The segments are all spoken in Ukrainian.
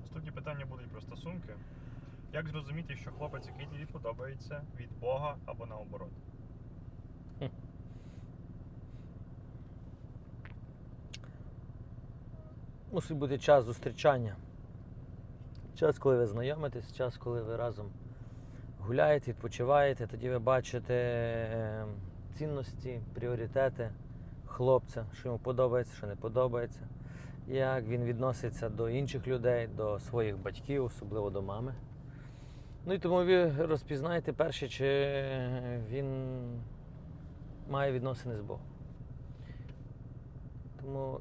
Наступні питання будуть про стосунки. Як зрозуміти, що хлопець, який тобі подобається, від Бога або наоборот? Мусить бути час зустрічання. Час, коли ви знайомитесь, час, коли ви разом гуляєте, відпочиваєте, тоді ви бачите е, цінності, пріоритети хлопця, що йому подобається, що не подобається, як він відноситься до інших людей, до своїх батьків, особливо до мами. Ну і тому ви розпізнаєте перше, чи він має відносини з Богом. Тому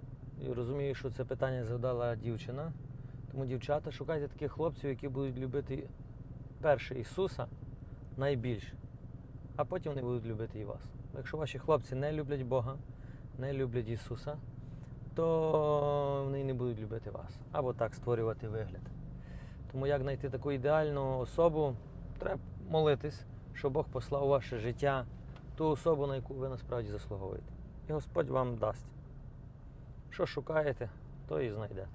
і розумію, що це питання задала дівчина. Тому, дівчата, шукайте таких хлопців, які будуть любити перше Ісуса найбільше, а потім вони будуть любити і вас. Якщо ваші хлопці не люблять Бога, не люблять Ісуса, то вони не будуть любити вас. Або так створювати вигляд. Тому як знайти таку ідеальну особу, треба молитись, щоб Бог послав у ваше життя ту особу, на яку ви насправді заслуговуєте. І Господь вам дасть. Що шукаєте, то і знайдете.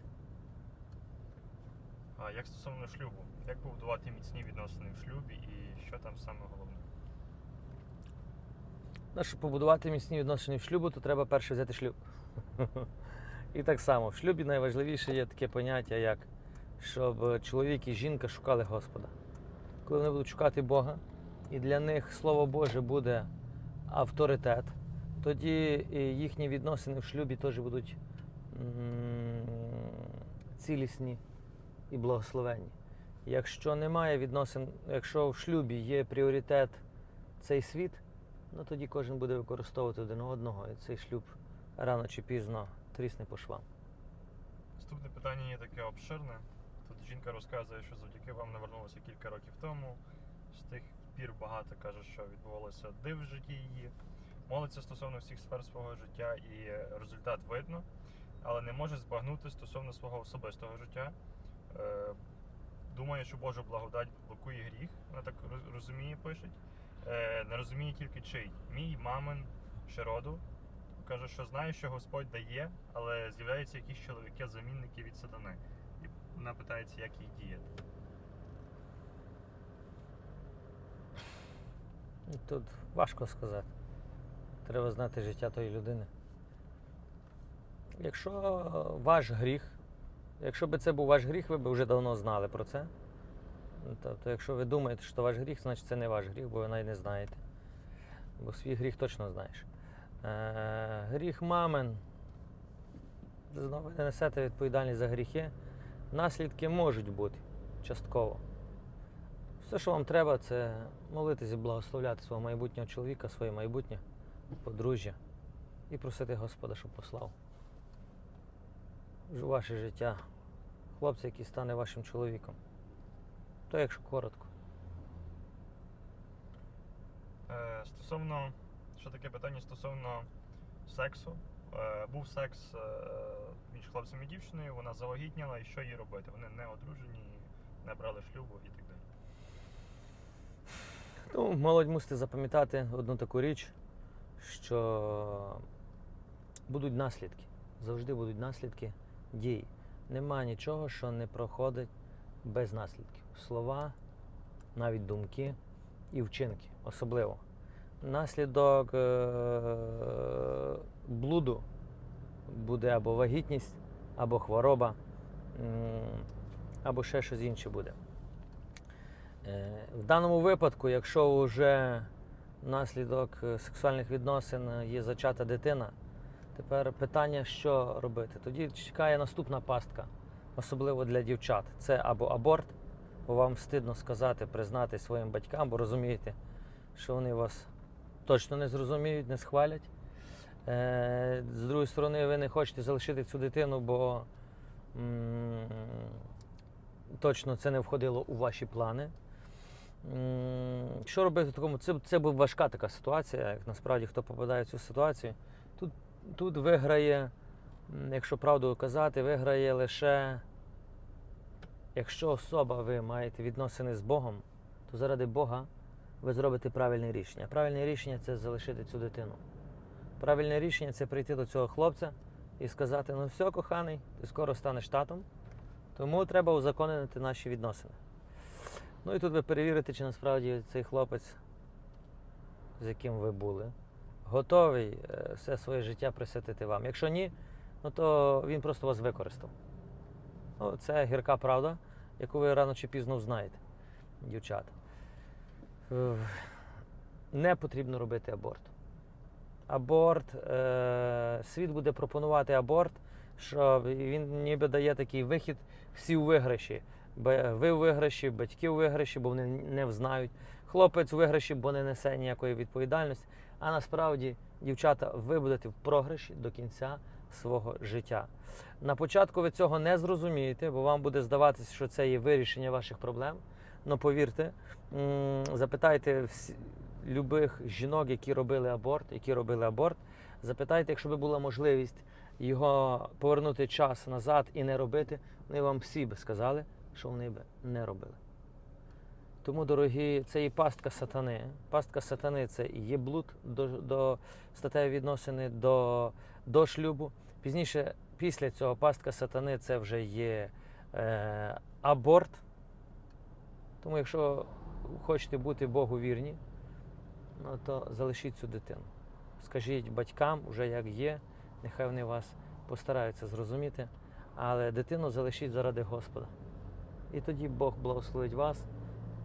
А як стосовно шлюбу? Як побудувати міцні відносини в шлюбі і що там саме головне? Ну, щоб побудувати міцні відносини в шлюбу, то треба перше взяти шлюб. І так само, в шлюбі найважливіше є таке поняття, як щоб чоловік і жінка шукали Господа. Коли вони будуть шукати Бога, і для них Слово Боже буде авторитет, тоді їхні відносини в шлюбі теж будуть цілісні і благословенні. Якщо немає відносин, якщо в шлюбі є пріоритет цей світ, ну тоді кожен буде використовувати один одного, і цей шлюб рано чи пізно трісне по швам. Наступне питання є таке обширне. Тут жінка розказує, що завдяки вам навернулася кілька років тому. З тих пір багато каже, що відбувалося див в житті її. Молиться стосовно всіх сфер свого життя і результат видно, але не може збагнути стосовно свого особистого життя. Думає, що Божа благодать блокує гріх, вона так розуміє, пише. Е, Не розуміє тільки чий. Мій, мамин, чи роду. Каже, що знає, що Господь дає, але з'являються якісь чоловіки-замінники від сатани. І вона питається, як їх діяти. Тут важко сказати. Треба знати життя тої людини. Якщо ваш гріх, якщо би це був ваш гріх, ви б вже давно знали про це. Тобто, якщо ви думаєте, що ваш гріх, значить це не ваш гріх, бо ви навіть не знаєте. Бо свій гріх точно знаєш. Е, гріх мамин. Знову ви не несете відповідальність за гріхи. Наслідки можуть бути частково. Все, що вам треба, це молитися і благословляти свого майбутнього чоловіка, своє майбутнє подружжя і просити Господа, щоб послав ваше життя хлопця, який стане вашим чоловіком. То якщо коротко. Е, Стосовно, що таке питання стосовно сексу. Е, Був секс е, між хлопцем і дівчиною, вона завагітніла, і що їй робити? Вони не одружені, не брали шлюбу і так далі. Ну, молодь мусите запам'ятати одну таку річ, що будуть наслідки. Завжди будуть наслідки дій. Нема нічого, що не проходить без наслідків. Слова, навіть думки і вчинки особливо. Наслідок е- блуду буде або вагітність, або хвороба, або ще щось інше буде. Е, В даному випадку, якщо вже внаслідок е, сексуальних відносин є зачата дитина, тепер питання, що робити. Тоді чекає наступна пастка, особливо для дівчат. Це або аборт, бо вам стидно сказати, признати своїм батькам, бо розумієте, що вони вас точно не зрозуміють, не схвалять. Е, З другої сторони, ви не хочете залишити цю дитину, бо м, точно це не входило у ваші плани. М, Що робити в такому? Це, це була важка така ситуація, як насправді хто попадає в цю ситуацію. Тут, виграє, якщо правду казати, виграє лише, якщо особа ви маєте відносини з Богом, то заради Бога ви зробите правильне рішення. Правильне рішення це залишити цю дитину. Правильне рішення це прийти до цього хлопця і сказати: ну все, коханий, ти скоро станеш татом, тому треба узаконити наші відносини. Ну і тут ви перевірите, чи насправді цей хлопець, з яким ви були, готовий е, все своє життя присвятити вам. Якщо ні, ну то він просто вас використав. Ну, це гірка правда, яку ви рано чи пізно знаєте, дівчата. Е, Не потрібно робити аборт. Аборт, е, світ буде пропонувати аборт, що він ніби дає такий вихід, всі у виграші. Ви у виграші, батьки у виграші, бо вони не взнають. Хлопець у виграші, бо не несе ніякої відповідальності. А насправді, дівчата, ви будете в програші до кінця свого життя. На початку ви цього не зрозумієте, бо вам буде здаватися, що це є вирішення ваших проблем. Ну повірте, запитайте любих жінок, які робили аборт, які робили аборт. Запитайте, якщо би була можливість його повернути час назад і не робити, вони вам всі би сказали, що вони би не робили. Тому, дорогі, це і пастка сатани. Пастка сатани це є блуд до, до статеві відносини до, до шлюбу. Пізніше, після цього, пастка сатани це вже є е, аборт. Тому, якщо хочете бути Богу вірні, ну, то залишіть цю дитину. Скажіть батькам, вже як є, нехай вони вас постараються зрозуміти, але дитину залишіть заради Господа. І тоді Бог благословить вас,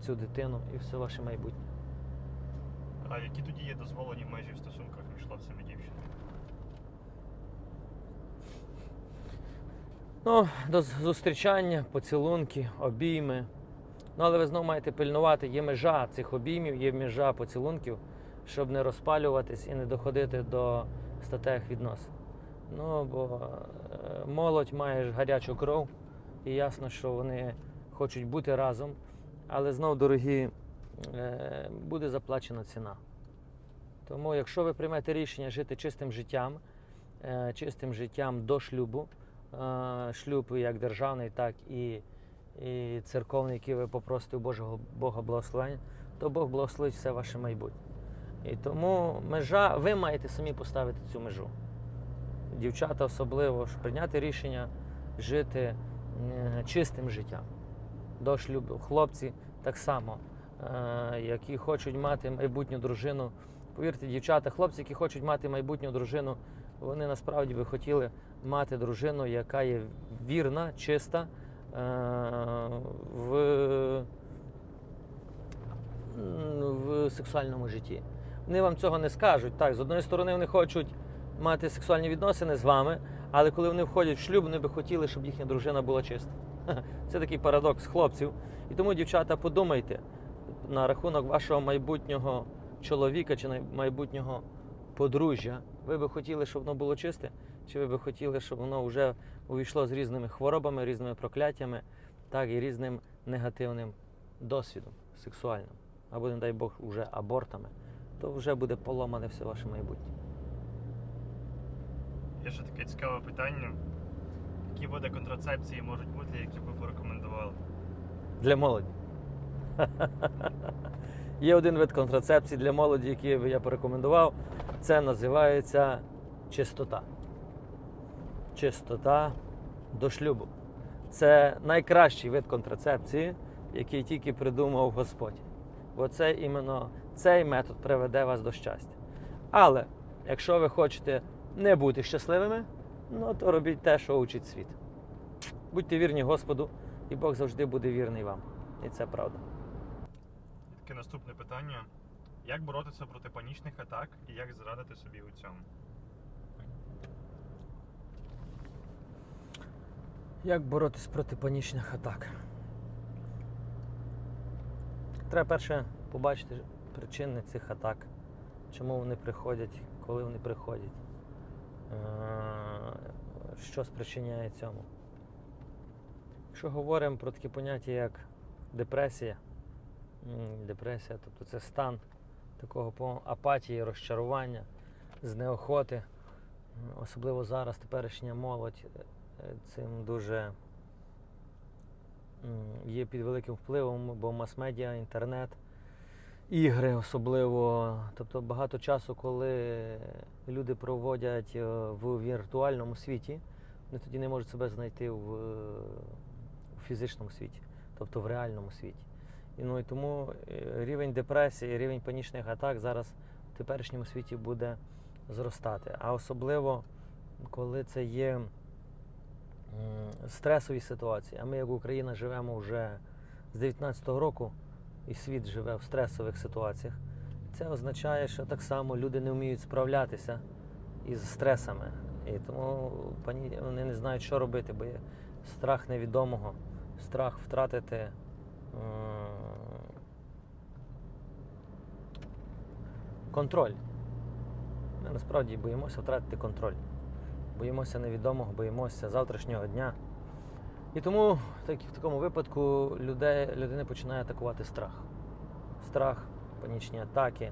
цю дитину і все ваше майбутнє. А які тоді є дозволені межі в стосунках між хлопцем і дівчиною? Ну, до зустрічання, поцілунки, обійми. Ну, але ви знову маєте пильнувати, є межа цих обіймів, є межа поцілунків, щоб не розпалюватись і не доходити до статевих відносин. Ну, бо е, молодь має гарячу кров, і ясно, що вони хочуть бути разом, але знов, дорогі, е, буде заплачена ціна. Тому, якщо ви приймете рішення жити чистим життям, е, чистим життям до шлюбу, е, шлюб як державний, так і, і церковний, який ви попросите у Божого Бога благословення, то Бог благословить все ваше майбутнє. І тому межа, ви маєте самі поставити цю межу. Дівчата особливо, прийняти рішення жити чистим життям до шлюбу. Хлопці так само, е, які хочуть мати майбутню дружину. Повірте, дівчата, хлопці, які хочуть мати майбутню дружину, вони насправді би хотіли мати дружину, яка є вірна, чиста е, в, в сексуальному житті. Вони вам цього не скажуть. Так, з одної сторони, вони хочуть мати сексуальні відносини з вами, але коли вони входять в шлюб, вони би хотіли, щоб їхня дружина була чиста. Це такий парадокс хлопців. І тому, дівчата, подумайте на рахунок вашого майбутнього чоловіка чи майбутнього подружжя. Ви би хотіли, щоб воно було чисте, чи ви би хотіли, щоб воно вже увійшло з різними хворобами, різними прокляттями, так і різним негативним досвідом сексуальним, або, не дай Бог, уже абортами, то вже буде поломане все ваше майбутнє. Є ще таке цікаве питання. Які види контрацепції можуть бути, які ви порекомендували? Для молоді. Є один вид контрацепції для молоді, який я порекомендував. Це називається чистота. Чистота до шлюбу. Це найкращий вид контрацепції, який тільки придумав Господь. Бо це іменно цей метод приведе вас до щастя. Але якщо ви хочете не бути щасливими, ну то робіть те, що учить світ. Будьте вірні Господу, і Бог завжди буде вірний вам. І це правда. Таке наступне питання. Як боротися проти панічних атак і як зрадити собі у цьому? Як боротись проти панічних атак? Треба перше побачити причини цих атак, чому вони приходять, коли вони приходять, Е, що спричиняє цьому. Якщо говоримо про такі поняття, як депресія, депресія, тобто це стан такого апатії, розчарування, знеохоти, особливо зараз теперішня молодь е, цим дуже є під великим впливом, бо мас-медіа, інтернет ігри, особливо. Тобто багато часу, коли люди проводять е, в віртуальному світі, вони тоді не можуть себе знайти в, е, у фізичному світі, тобто в реальному світі. І, ну, і тому е, рівень депресії, рівень панічних атак зараз в теперішньому світі буде зростати. А особливо, коли це є стресові ситуації. А ми, як Україна, живемо вже з 19-го року, і світ живе в стресових ситуаціях. Це означає, що так само люди не вміють справлятися із стресами. І тому вони не знають, що робити, бо є страх невідомого, страх втратити контроль. Ми насправді боїмося втратити контроль. Боїмося невідомого, боїмося завтрашнього дня. І тому так, в такому випадку людей, людини починає атакувати страх. Страх, панічні атаки,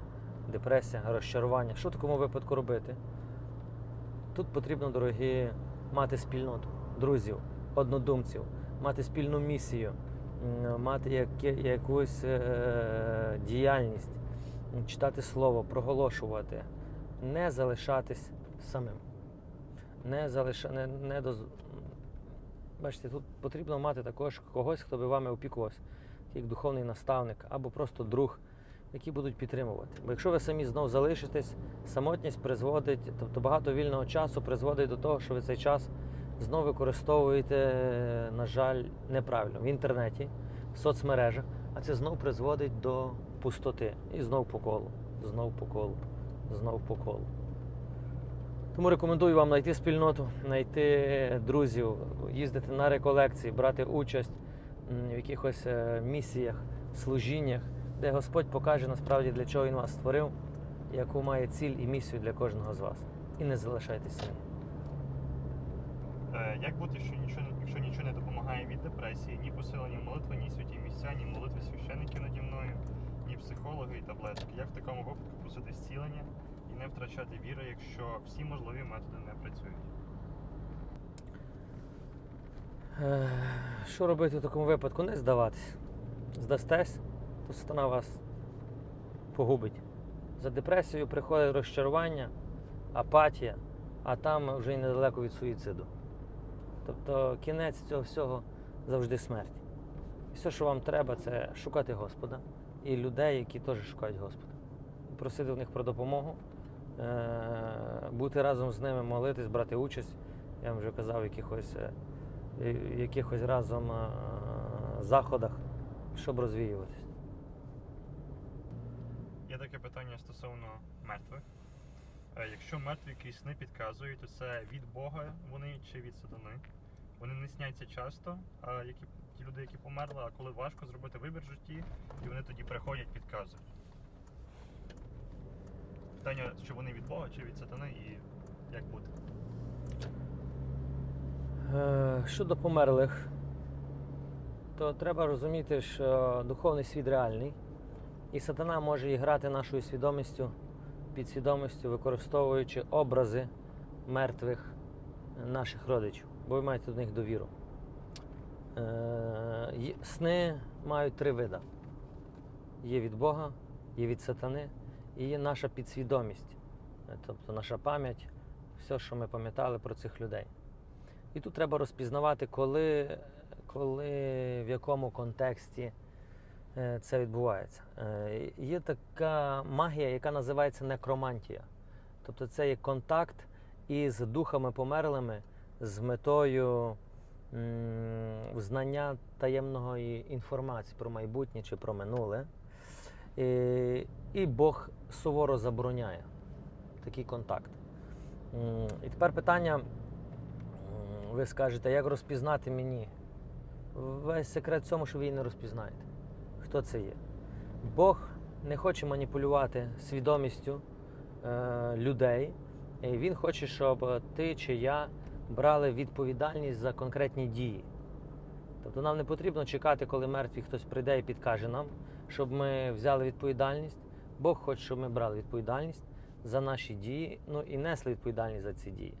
депресія, розчарування. Що в такому випадку робити? Тут потрібно, дорогі, мати спільноту, друзів, однодумців, мати спільну місію, мати яке, якусь е- діяльність, читати слово, проголошувати, не залишатись самим. Не залиша, не, не доз... Бачите, тут потрібно мати також когось, хто би вами опікувався, як духовний наставник або просто друг, які будуть підтримувати. Бо якщо ви самі знов залишитесь, самотність призводить, тобто багато вільного часу призводить до того, що ви цей час знов використовуєте, на жаль, неправильно в інтернеті, в соцмережах, а це знов призводить до пустоти. І знов по колу, знов по колу, знов по колу. Тому рекомендую вам знайти спільноту, знайти друзів, їздити на реколекції, брати участь в якихось е, місіях, служіннях, де Господь покаже насправді для чого Він вас створив, яку має ціль і місію для кожного з вас. І не залишайтеся самі. Е, Як бути, що нічого, якщо нічого не допомагає від депресії, ні посилення молитви, ні святі місця, ні молитви священиків наді мною, ні психологи і таблетки. Як в такому випадку просити зцілення не втрачати віри, якщо всі можливі методи не працюють? Е, Що робити в такому випадку? Не здаватись. Здастесь, то сатана вас погубить. За депресією приходить розчарування, апатія, а там вже й недалеко від суїциду. Тобто кінець цього всього завжди смерть. І все, що вам треба, це шукати Господа і людей, які теж шукають Господа. Просити в них про допомогу, бути разом з ними, молитись, брати участь. Я вам вже казав, в якихось, е, якихось разом е, заходах, щоб розвіюватись. Є таке питання стосовно мертвих. Е, Якщо мертві якісь сни підказують, то це від Бога вони чи від сатани. Вони не сняться часто, а які, ті люди, які померли, а коли важко зробити вибір в житті, і вони тоді приходять, підказують. Питання, чи вони від Бога, чи від сатани, і як бути? Е, Щодо померлих, то треба розуміти, що духовний світ реальний, і сатана може і грати нашою свідомістю, підсвідомістю, використовуючи образи мертвих наших родичів, бо ви маєте до них довіру. Е, Сни мають три види: є від Бога, є від сатани і є наша підсвідомість, Е, тобто наша пам'ять, все, що ми пам'ятали про цих людей. І тут треба розпізнавати, коли, коли в якому контексті е, це відбувається. Е, Є така магія, яка називається некромантія. Тобто це є контакт із духами померлими з метою знання таємної інформації про майбутнє чи про минуле. І, і Бог суворо забороняє такий контакт. І тепер питання. Ви скажете, як розпізнати мені? Весь секрет в цьому, що ви її не розпізнаєте. Хто це є? Бог не хоче маніпулювати свідомістю е, людей. Він хоче, щоб ти чи я брали відповідальність за конкретні дії. Тобто нам не потрібно чекати, коли мертвий хтось прийде і підкаже нам, щоб ми взяли відповідальність. Бог хоче, щоб ми брали відповідальність за наші дії, ну і несли відповідальність за ці дії.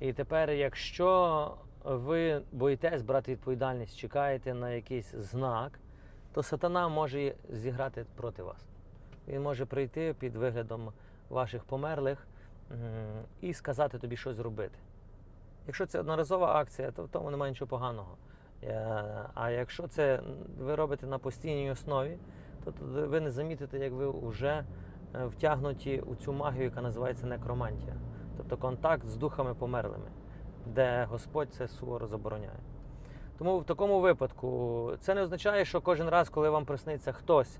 І тепер, якщо ви боїтесь брати відповідальність, чекаєте на якийсь знак, то сатана може зіграти проти вас. Він може прийти під виглядом ваших померлих і сказати тобі щось зробити. Якщо це одноразова акція, то в тому немає нічого поганого. Е, А якщо це ви робите на постійній основі, то ви не замітите, як ви вже е, втягнуті у цю магію, яка називається некромантія, тобто контакт з духами померлими, де Господь це суворо забороняє. Тому в такому випадку це не означає, що кожен раз, коли вам присниться хтось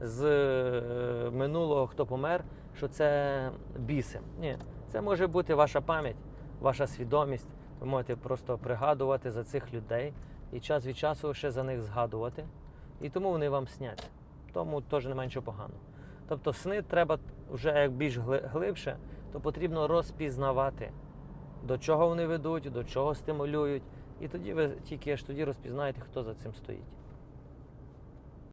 з е, минулого, хто помер, що це біси. Ні, це може бути ваша пам'ять, ваша свідомість. Ви можете просто пригадувати за цих людей і час від часу ще за них згадувати. І тому вони вам сняться. Тому теж немає нічого поганого. Тобто сни треба вже як більш гли- глибше, то потрібно розпізнавати, до чого вони ведуть, до чого стимулюють. І тоді ви тільки ж тоді розпізнаєте, хто за цим стоїть.